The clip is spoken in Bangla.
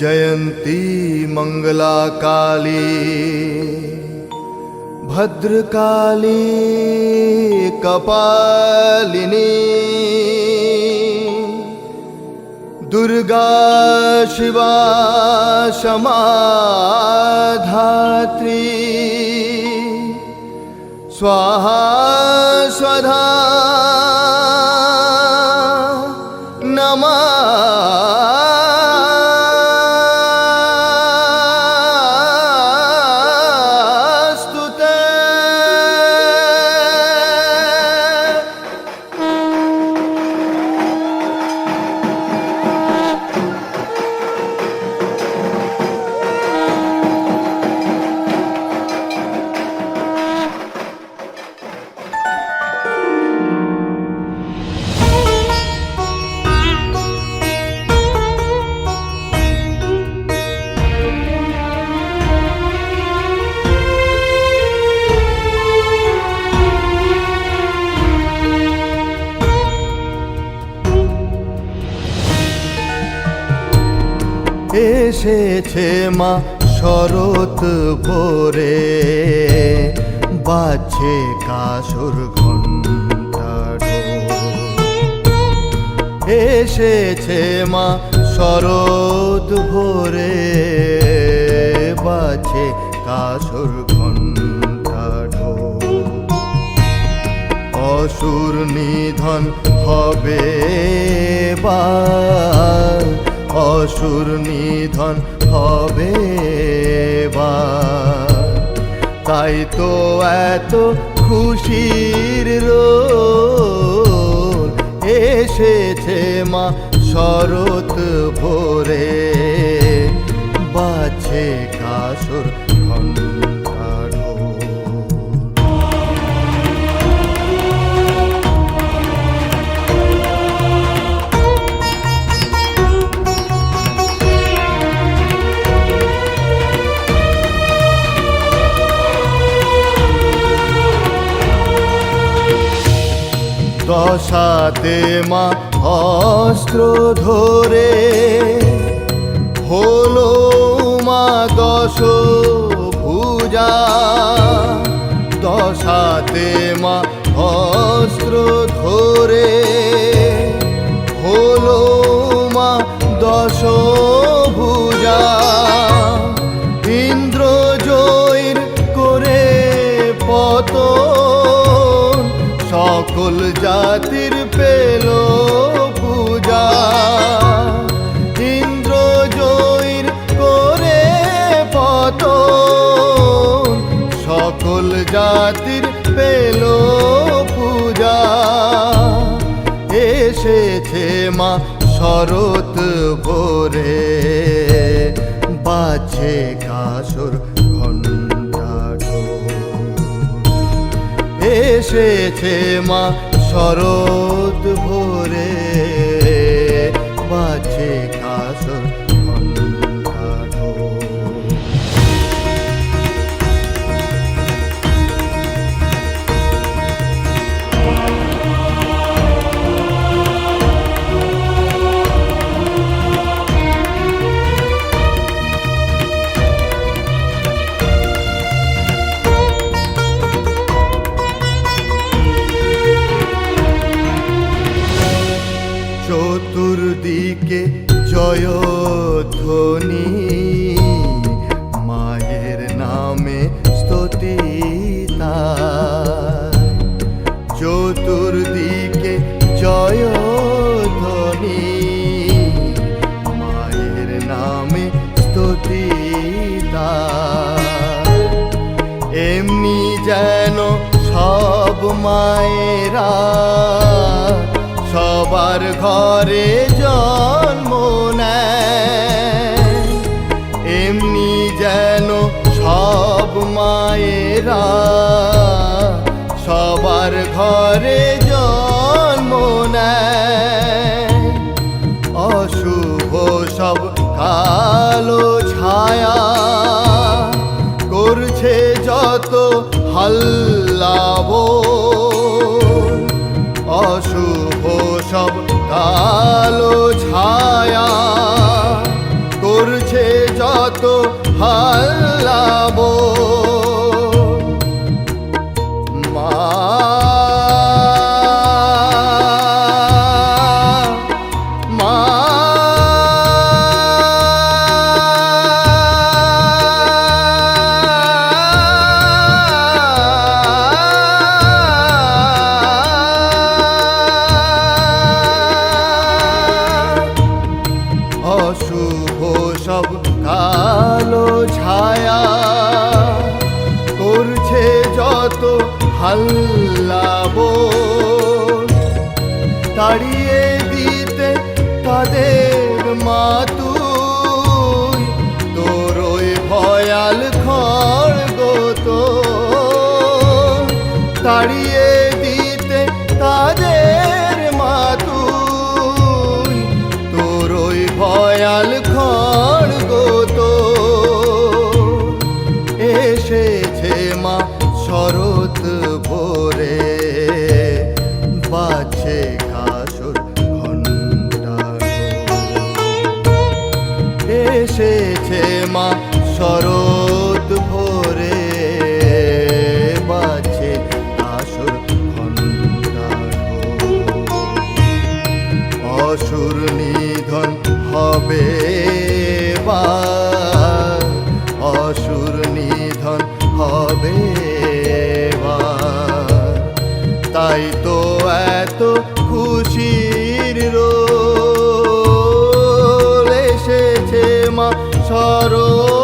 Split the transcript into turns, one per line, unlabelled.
जयन्ती मङ्गलाकाली भद्रकाली कपालिनी दुर्गा शिवा क्षमाधात्री स्वाहा स्वधा এসেছে মা শরৎ ভোরে। বাজছে কাসুর এসেছে মা শরৎ ভোরে। বাজছে কাসুর অসুর নিধন হবে বা অসুর নিধন হবে তাই তো এত খুশির রোল এসেছে মা শরৎ ভোরে। বাছে কাসুর দশাতে মা অস্ত্র ধরে হলো এসেছে মা শরৎ ভোরে। বাজে কাসুর ঘণ্টা এসেছে মা শরৎ ভোরে। মায়েরা, সবার ঘরে জন্ম এমনি যেন সব মায়েরা, সবার ঘরে জন্ম অশুভ সব কালো ছায়া করছে যত হাল্লাবো। আলো ছায়া করছে যত হাল্লা হাল্লাব তাড়িয়ে দিতে তাদের মাতু তোর ওই ভয়াল তো। তাড়িয়ে শরৎ ভোরে বাছে আসুর অসুর নিধন হবে বা? অসুর নিধন হবে বা? তাই তো এত খুশির রোল এসেছে মা সরো